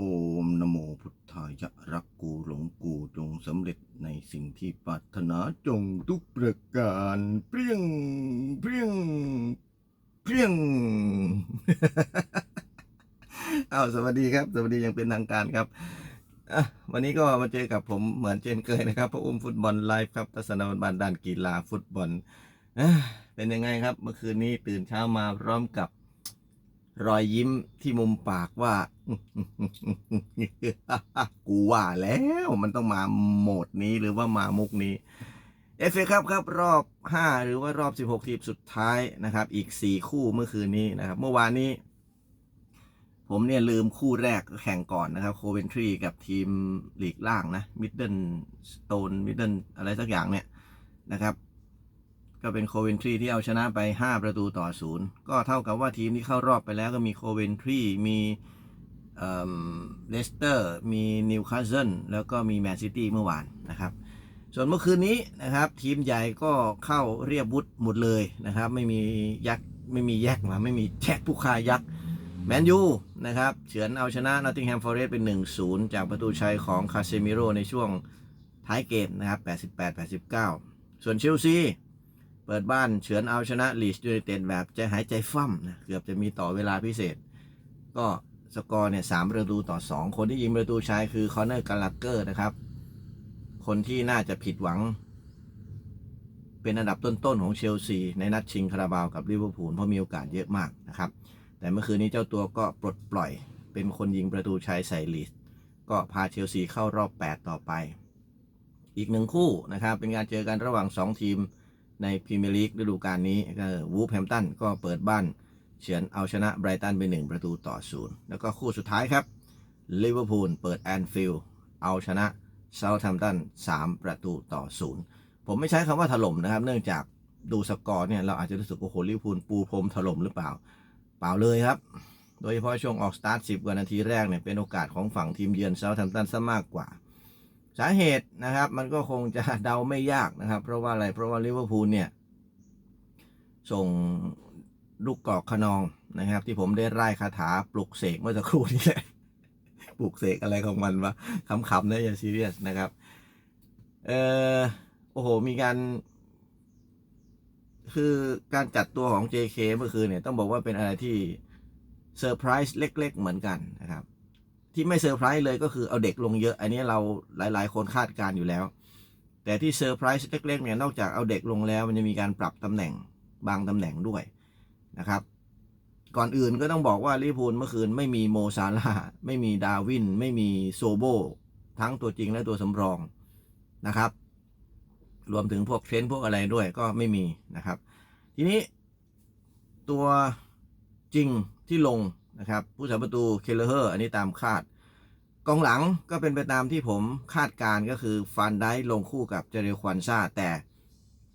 โอมนโมพุทธายะรักกูหลงกูจงสำเร็จในสิ่งที่ปรารถนาจงทุกประการเปรี้ยงเปรี้ยงเปรี้ยงเอาสวัสดีครับ สวัสดียังเป็นทางการครับวันนี้ก็มาเจอกับผมเหมือนเช่นเคยนะครับพระอุ้มฟุตบอลไลฟ์ครับทัศนบันด้านกีฬาฟุตบอลเป็นยังไงครับ เมื่อคืนนี้ตื่นเช้ามาพร้อมกับ รอยยิ้มที่มุมปากว่า กูว่าแล้วมันต้องมาโหมดนี้หรือว่ามามุกนี้เอฟเอครับครับรอบ 5 หรือว่ารอบ 16 ทีมสุดท้ายนะครับ อีก 4 คู่เมื่อคืนนี้นะครับ เมื่อวานนี้ ผมเนี่ยลืมคู่แรกแข่งก่อนนะครับโคเวนทรีกับทีมลีกล่างนะมิดเดิลสโตนมิดเดิลอะไรสักอย่างเนี่ยนะครับ ก็เป็นโคเวนทรีที่เอาชนะไป 5 ประตูต่อศูนย์ก็เท่ากับว่าทีมที่เข้ารอบไปแล้วก็มีโคเวนทรีมีเลสเตอร์มีนิวคาสเซิลแล้วก็มีแมนซิตี้เมื่อวานนะครับ ส่วนเมื่อคืนนี้นะครับ ทีมใหญ่ก็เข้าเรียบวุฒหมดเลยนะครับ ไม่มียักษ์ไม่มีแยกมาไม่มีแจ็คผู้คายักษ์แมนยูนะครับเฉือนเอาชนะนอตติงแฮมฟอร์เรสต์เป็น 1-0 จากประตูชัยของคาเซมิโรในช่วงท้ายเกมนะครับ 88-89 ส่วนเชลซี เปิดบ้านเฉือนเอาชนะลีสยูไนเต็ดแบบใจหายใจฟั่มนะเกือบจะมีต่อเวลาพิเศษ ก็สกอร์เนี่ยสามประตูต่อ 2 คนที่ยิงประตูชายคือคอนเนอร์กาลักเกอร์นะครับ คนที่น่าจะผิดหวัง เป็นอันดับต้นๆของเชลซีในนัดชิงคาราบาวกับลิเวอร์พูลเพราะมีโอกาสเยอะมากนะครับ แต่เมื่อคืนนี้เจ้าตัวก็ปลดปล่อย เป็นคนยิงประตูชัยใส่ลีสก็พาเชลซีเข้ารอบ 8 ต่อไป อีกหนึ่งคู่นะครับเป็นการเจอกันระหว่าง 2 ทีม ในพรีเมียร์ลีกฤดูกาลนี้ก็วูฟแฮมตันก็เปิดบ้านเฉือนเอาชนะไบรตันไป 1 ประตูต่อศูนย์แล้วก็คู่สุดท้ายครับลิเวอร์พูลเปิดแอนฟิลด์เอาชนะเซาท์แฮมตัน3 ประตูต่อศูนย์ผมไม่ใช้คำว่าถล่มนะครับ เนื่องจากดูสกอร์เนี่ยเราอาจจะรู้สึกโอ้โหลิเวอร์พูลปูพรมถล่มหรือเปล่า เปล่าเลยครับ โดยเฉพาะช่วงออกสตาร์ท10กว่านาทีแรกเนี่ยเป็นโอกาสของฝั่งทีมเยือนเซาท์แฮมตันซะมากกว่า สาเหตุนะครับมันก็คงจะเดาไม่ยากนะครับ เพราะว่าอะไรเพราะว่าลิเวอร์พูลเนี่ยส่งลูกกอกขนองนะครับ ที่ผมได้ไล่คาถาปลุกเสกเมื่อสักครู่นี้แหละปลุกเสกอะไรของมันวะขำๆนะอย่าซีเรียสนะครับเออโอ้โหมีการ คือการจัดตัวของ JK เมื่อคืนเนี่ยต้องบอกว่าเป็นอะไรที่เซอร์ไพรส์เล็ก ๆ เหมือนกันนะครับ ที่ไม่เซอร์ไพรส์เลยก็คือเอาเด็กลงเยอะ อันนี้เราหลาย ๆ คนคาดการอยู่แล้ว แต่ที่เซอร์ไพรส์เล็กๆเนี่ยนอกจากเอาเด็กลงแล้ว มันจะมีการปรับตำแหน่งบางตำแหน่งด้วยนะครับ ก่อนอื่นก็ต้องบอกว่าลิพูลเมื่อคืนไม่มีโมซาลาไม่มีดาวิน ไม่มีโซโบทั้งตัวจริงและตัวสำรองนะครับ รวมถึงพวกเทรนด์พวกอะไรด้วยก็ไม่มีนะครับ ทีนี้ตัวจริงที่ลง นะครับ ผู้สาประตูเคเลเฮอร์อันนี้ตามคาด กองหลังก็เป็นไปตามที่ผมคาดการก็คือฟานได้ลงคู่กับเจเรควันซาแต่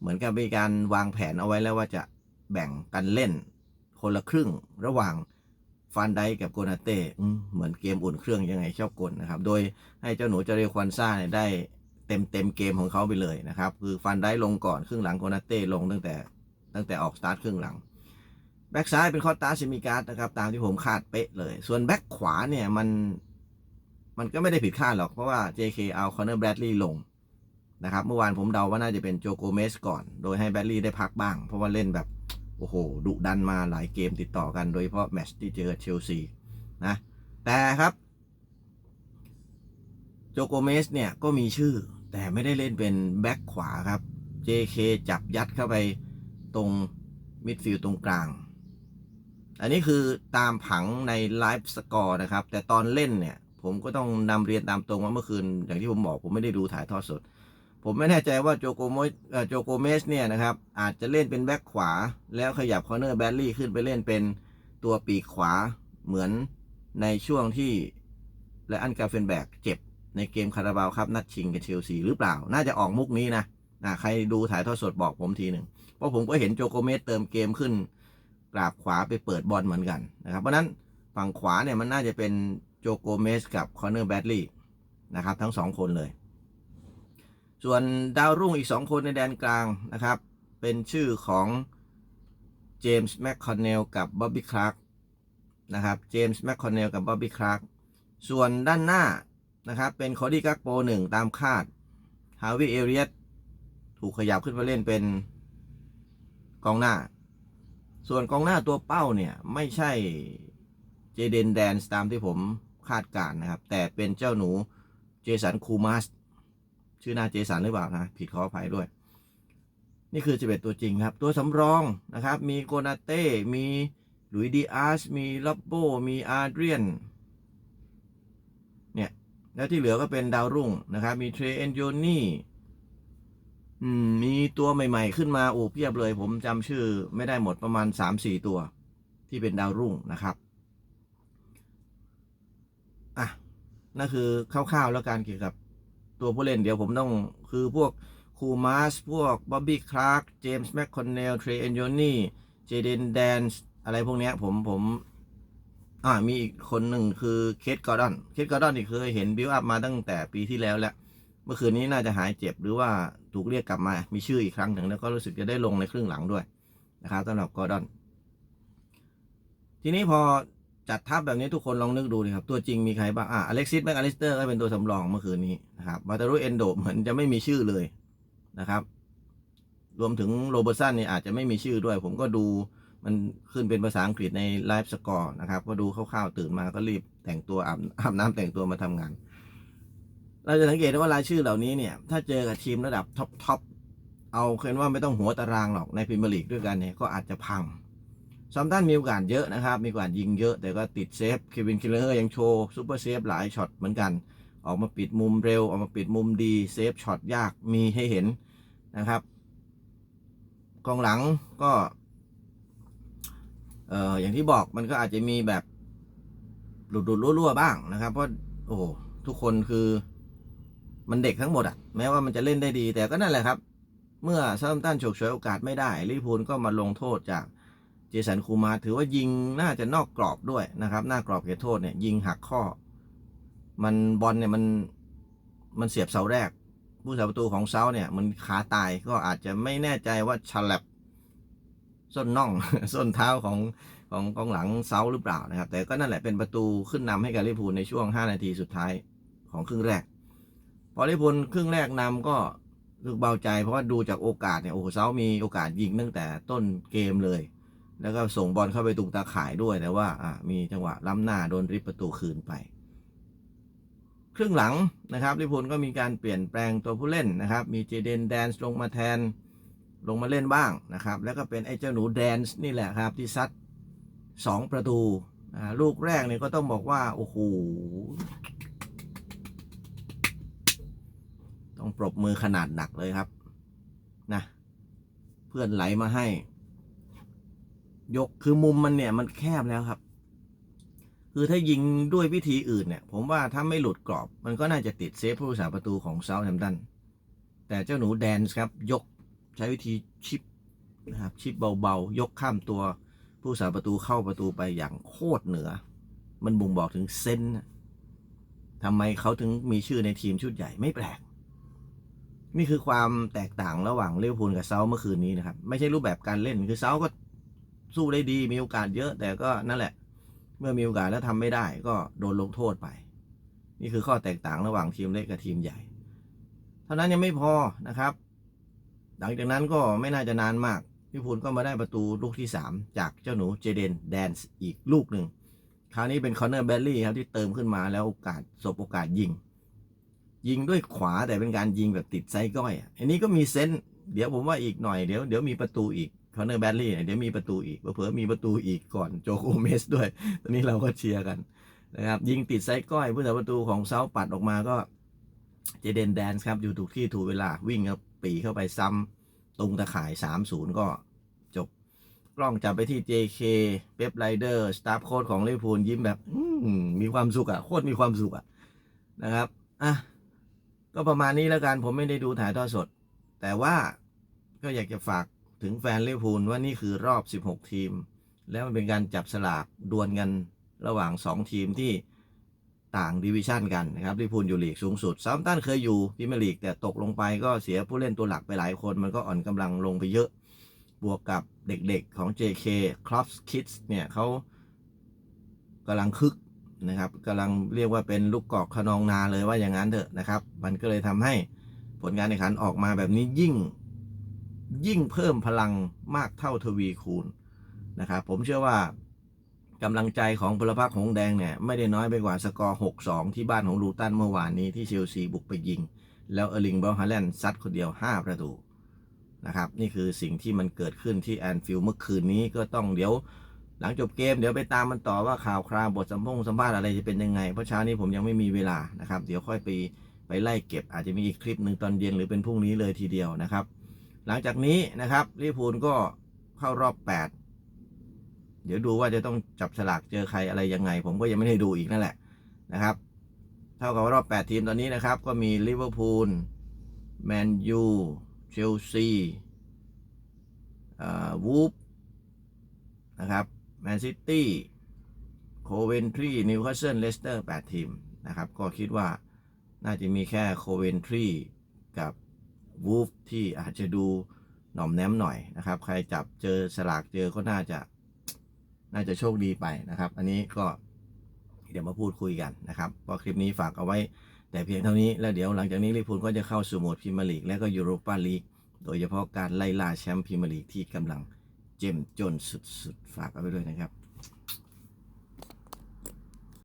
เหมือนกับมีการวางแผนเอาไว้แล้วว่าจะแบ่งกันเล่น คนละครึ่งระหว่างฟานไดกับโกนาเต้เหมือนเกมอุ่นเครื่องยังไงชอบกลนะครับ โดยให้เจ้าหนูเจเรควันซาเนี่ยได้เต็มเต็มเกมของเขาไปเลยนะครับ คือฟานได้ลงก่อนครึ่งหลังโกนาเต้ลงตั้งแต่ตั้งแต่ออกสตาร์ทครึ่งหลัง แบ็กซ้ายเป็นคอตตาซิมิการ์ดนะครับ ตามที่ผมคาดเป๊ะเลย ส่วนแบ็กขวาเนี่ยมัน มันก็ไม่ได้ผิดคาดหรอก เพราะว่า JK เอาคอนเนอร์แบรดลีย์ลงนะครับ เมื่อวานผมเดาว่าน่าจะเป็นโจโกเมสก่อน โดยให้แบรดลีย์ได้พักบ้าง เพราะว่าเล่นแบบ โอ้โห ดุดันมาหลายเกมติดต่อกัน โดยเฉพาะแมตช์ที่เจอเชลซีนะ แต่ครับโจโกเมสเนี่ยก็มีชื่อ แต่ไม่ได้เล่นเป็นแบ็กขวาครับ JK จับยัดเข้าไปตรงมิดฟิลด์ตรงกลาง อันนี้คือตามผังในไลฟ์สกอร์นะครับ แต่ตอนเล่นเนี่ย ผมก็ต้องนำเรียนตามตรงว่าเมื่อคืน อย่างที่ผมบอกผมไม่ได้ดูถ่ายทอดสด ผมไม่แน่ใจว่าโจโกโมเอ่อโจโกเมสเนี่ยนะครับ อาจจะเล่นเป็นแบ็คขวา แล้วขยับคอร์เนอร์แบลลี่ขึ้นไปเล่นเป็นตัวปีกขวาเหมือนในช่วงที่และอันกาเฟนแบกเจ็บในเกมคาราบาวครับ นัดชิงกับเชลซีหรือเปล่า น่าจะออกมุกนี้นะนะใครดูถ่ายทอดสดบอกผมทีหนึ่งเพราะผมก็เห็นโจโกเมสเติมเกมขึ้น กราบขวาไปเปิดบอลเหมือนกันนะครับ เพราะนั้นฝั่งขวาเนี่ยมันน่าจะเป็นโจโกเมสกับคอนเนอร์แบดลีย์นะครับทั้งสองคนเลย ส่วนดาวรุ่งอีกสองคนในแดนกลางนะครับ เป็นชื่อของเจมส์แมคคอนเนลกับบ๊อบบี้คลาร์กนะครับเจมส์แมคคอนเนลกับบ๊อบบี้คลาร์กส่วนด้านหน้านะครับเป็นคอดี้กักโปหนึ่งตามคาดฮาวิเอเรียตถูกขยับขึ้นมาเล่นเป็นกองหน้า ส่วนกองหน้าตัวเป้าเนี่ย ไม่ใช่เจเดนแดนสตามที่ผมคาดการณ์นะครับ แต่เป็นเจ้าหนูเจสันคูมัสชื่อหน้าเจสันหรือเปล่านะ ผิดขออภัยด้วย นี่คือ 11 ตัวจริงครับ ตัวสำรองนะครับ มีโกนาเต้ มีหลุยดีอาร์สมีลับโบ มีอาร์เดรียน เนี่ย แล้วที่เหลือก็เป็นดาวรุ่งนะครับ มีเทรเอนโยนี่ อืม มีตัวใหม่ ๆ ขึ้นมาโอ้เพียบเลย ผมจำชื่อไม่ได้หมดประมาณ3-4ตัว ที่เป็นดาวรุ่งนะครับ อะนั่นคือคร่าวๆแล้วกันเกี่ยวกับตัวผู้เล่นเดี๋ยวผมต้องคือพวกคูมาสพวกบ๊อบบี้คลาร์กเจมส์แมคคอนเนลเทรเอนโยนี่เจเดนแดนส์อะไรพวกเนี้ย ผมผมอ่ามีอีกคนหนึ่งคือเคทกอร์ดอน เคทกอร์ดอนนี่เคยเห็นบิวอัพมาตั้งแต่ปีที่แล้วแล้ว เมื่อคืนนี้น่าจะหายเจ็บหรือว่าถูกเรียกกลับมา มีชื่ออีกครั้งหนึ่งแล้วก็รู้สึกจะได้ลงในครึ่งหลังด้วยนะครับสำหรับกอร์ดอน ทีนี้พอจัดทัพแบบนี้ทุกคนลองนึกดูดิครับ ตัวจริงมีใครบ้างอะอเล็กซิสแมคอลิสเตอร์ก็เป็นตัวสำรองเมื่อคืนนี้นะครับบาตารุเอนโดเหมือนจะไม่มีชื่อเลยนะครับ รวมถึงโรเบอร์สันเนี่ยอาจจะไม่มีชื่อด้วย ผมก็ดูมันขึ้นเป็นภาษาอังกฤษในไลฟ์สกอร์นะครับ ก็ดูคร่าวๆตื่นมาก็รีบแต่งตัวอาบอาบน้ำแต่งตัวมาทำงาน เราจะสังเกตได้ว่ารายชื่อเหล่านี้เนี่ย ถ้าเจอกับทีมระดับท็อปทอปเอาเคนว่าไม่ต้องหัวตารางหรอกในพรีเมียร์ลีกด้วยกันเนี่ยก็อาจจะพังซอมตันมีโอกาสเยอะนะครับ มีโอกาสยิงเยอะ แต่ก็ติดเซฟเควินคิลเลอร์ยังโชว์ซูเปอร์เซฟหลายช็อตเหมือนกัน ออกมาปิดมุมเร็ว ออกมาปิดมุมดีเซฟช็อตยากมีให้เห็นนะครับกองหลังก็เอ่ออย่างที่บอกมันก็อาจจะมีแบบหลุดหลุดๆรั่วๆบ้างนะครับ เพราะโอ้ทุกคนคือ มันเด็กทั้งหมดอะแม้ว่ามันจะเล่นได้ดี แต่ก็นั่นแหละครับ เมื่อเซาร์ตันฉกฉวยโอกาสไม่ได้ลิพูลก็มาลงโทษจากเจสันคูมาถือว่ายิงน่าจะนอกกรอบด้วยนะครับหน้ากรอบเขตโทษเนี่ยยิงหักข้อ มันบอลเนี่ยมันมันเสียบเสาแรก ผู้สาประตูของเซาเนี่ยมันขาตายก็อาจจะไม่แน่ใจว่าฉลับส้นน่องส้นเท้าของของกองหลังเซาหรือเปล่านะครับ แต่ก็นั่นแหละเป็นประตูขึ้นนำให้กับลิพูลในช่วง 5 นาทีสุดท้ายของครึ่งแรก พอลิพลครึ่งแรกนำก็รู้เบาใจ เพราะว่าดูจากโอกาสเนี่ยโอ้โหเซามีโอกาสยิงตั้งแต่ต้นเกมเลย แล้วก็ส่งบอลเข้าไปตุงตาข่ายด้วยแต่ว่าอ่ามีจังหวะล้ำหน้าโดนริบประตูคืนไปครึ่งหลังนะครับลิพลก็มีการเปลี่ยนแปลงตัวผู้เล่นนะครับ มีเจเดนแดนส์ลงมาแทนลงมาเล่นบ้างนะครับ แล้วก็เป็นไอ้เจ้าหนูแดนส์นี่แหละครับ ที่ซัดสองประตูลูกแรกเนี่ยก็ต้องบอกว่า โอ้โห ต้องปรบมือขนาดหนักเลยครับ นะ เพื่อนไหลมาให้ ยกคือมุมมันเนี่ย มันแคบแล้วครับ คือถ้ายิงด้วยวิธีอื่นเนี่ย ผมว่าถ้าไม่หลุดกรอบ มันก็น่าจะติดเซฟผู้รักษาประตูของเซาท์แฮมป์ตันแต่เจ้าหนูแดนส์ครับ ยกใช้วิธีชิปนะครับชิปเบาๆ ยกข้ามตัวผู้รักษาประตูเข้าประตูไปอย่างโคตรเหนือ มันบ่งบอกถึงเซนทำไมเขาถึงมีชื่อในทีมชุดใหญ่ไม่แปลก นี่คือความแตกต่างระหว่างเลิเวอร์พูลกับเซาท์เมื่อคืนนี้นะครับ ไม่ใช่รูปแบบการเล่นคือเซาท์ก็สู้ได้ดี มีโอกาสเยอะ แต่ก็นั่นแหละ เมื่อมีโอกาสแล้วทำไม่ได้ ก็โดนลงโทษไป นี่คือข้อแตกต่างระหว่างทีมเล็กกับทีมใหญ่ เท่านั้นยังไม่พอนะครับ หลังจากนั้นก็ไม่น่าจะนานมากพีพูลก็มาได้ประตูลูกที่ 3 จากเจ้าหนูเจเดนแดนส์อีกลูกหนึ่งคราวนี้เป็นคอนเนอร์เบลลี่ครับที่เติมขึ้นมาแล้วโอกาสสบโอกาสยิง ยิงด้วยขวาแต่เป็นการยิงแบบติดไซก้อยอะอันนี้ก็มีเซนส์เดี๋ยวผมว่าอีกหน่อยเดี๋ยวเดี๋ยวมีประตูอีกคอนเนอร์แบดลี่เดี๋ยวมีประตูอีกเผื่อมีประตูอีกก่อนโจโกเมสด้วย ตอนนี้เราก็เชียร์กันนะครับยิงติดไซก้อยผู้สาประตูของเซาปัดออกมาก็เจเดนแดนส์ครับอยู่ถูกที่ถูกเวลาวิ่งครับปีเข้าไปซ้ำตรงตะข่าย 3-0 ก็จบ กล้องจับไปที่ JK เป๊ปไรเดอร์สตาฟโค้ดของลิเวอร์พูลยิ้มแบบมมีความสุขอะโคตรมีความสุขอะนะครับอะ ก็ประมาณนี้แล้วกันผมไม่ได้ดูถ่ายทอดสด แต่ว่าก็อยากจะฝากถึงแฟนลิเวอร์พูลว่านี่คือรอบ 16 ทีม แล้วมันเป็นการจับสลากดวลกันระหว่าง 2 ทีมที่ต่างดิวิชันกันนะครับลิเวอร์พูลอยู่ลีกสูงสุดซาม์ตันเคยอยู่พรีเมียร์ลีกแต่ตกลงไปก็เสียผู้เล่นตัวหลักไปหลายคน มันก็อ่อนกำลังลงไปเยอะ บวกกับเด็กๆของ JK c r o p s Kids เนี่ยเขากำลังคึก นะครับกำลังเรียกว่าเป็นลูกกอกขนองนาเลยว่าอย่างนั้นเถอะนะครับ มันก็เลยทำให้ผลการแข่งขันออกมาแบบนี้ยิ่งยิ่งเพิ่มพลังมากเท่าทวีคูณนะครับ ผมเชื่อว่ากำลังใจของพลพรรคหงแดงเนี่ยไม่ได้น้อยไปกว่าสกอร์ 6-2 ที่บ้านของลูตันเมื่อวานนี้ที่เชลซีบุกไปยิง แล้วเออร์ลิงเบลฮาแลนด์ซัดคนเดียว 5 ประตูนะครับ นี่คือสิ่งที่มันเกิดขึ้นที่แอนฟิลด์เมื่อคืนนี้ก็ต้องเดี๋ยว หลังจบเกมเดี๋ยวไปตามมันต่อว่าข่าวคราวบทสัมพงสัมภาษณ์อะไรจะเป็นยังไง เพราะเช้านี้ผมยังไม่มีเวลานะครับ เดี๋ยวค่อยไปไปไล่เก็บอาจจะมีอีกคลิปหนึ่งตอนเย็นหรือเป็นพรุ่งนี้เลยทีเดียวนะครับ หลังจากนี้นะครับลิเวอร์พูลก็เข้ารอบ 8 เดี๋ยวดูว่าจะต้องจับฉลากเจอใครอะไรยังไง ผมก็ยังไม่ได้ดูอีกนั่นแหละนะครับ เท่ากับรอบ 8 ทีมตอนนี้นะครับ ก็มีลิเวอร์พูลแมนยูเชลซีวูฟนะครับ แมนซิตี้โคเวนทรีนิวคาสเซิลเลสเตอร์8ทีมนะครับ ก็คิดว่าน่าจะมีแค่โคเวนทรีกับวูฟที่อาจจะดูหน่อมแนมหน่อยนะครับ ใครจับเจอสลากเจอก็น่าจะ น่าจะโชคดีไปนะครับ อันนี้ก็เดี๋ยวมาพูดคุยกันนะครับก็คลิปนี้ฝากเอาไว้ แต่เพียงเท่านี้แล้วเดี๋ยวหลังจากนี้ลิพูลก็จะเข้าสู่โหมดพรีเมียร์ลีกและก็ยูโรปาลีกโดยเฉพาะการไล่ล่าแชมป์พรีเมียร์ลีกที่กำลัง เจ้มจนสุดๆ ฝากเอาไว้ด้วยนะครับ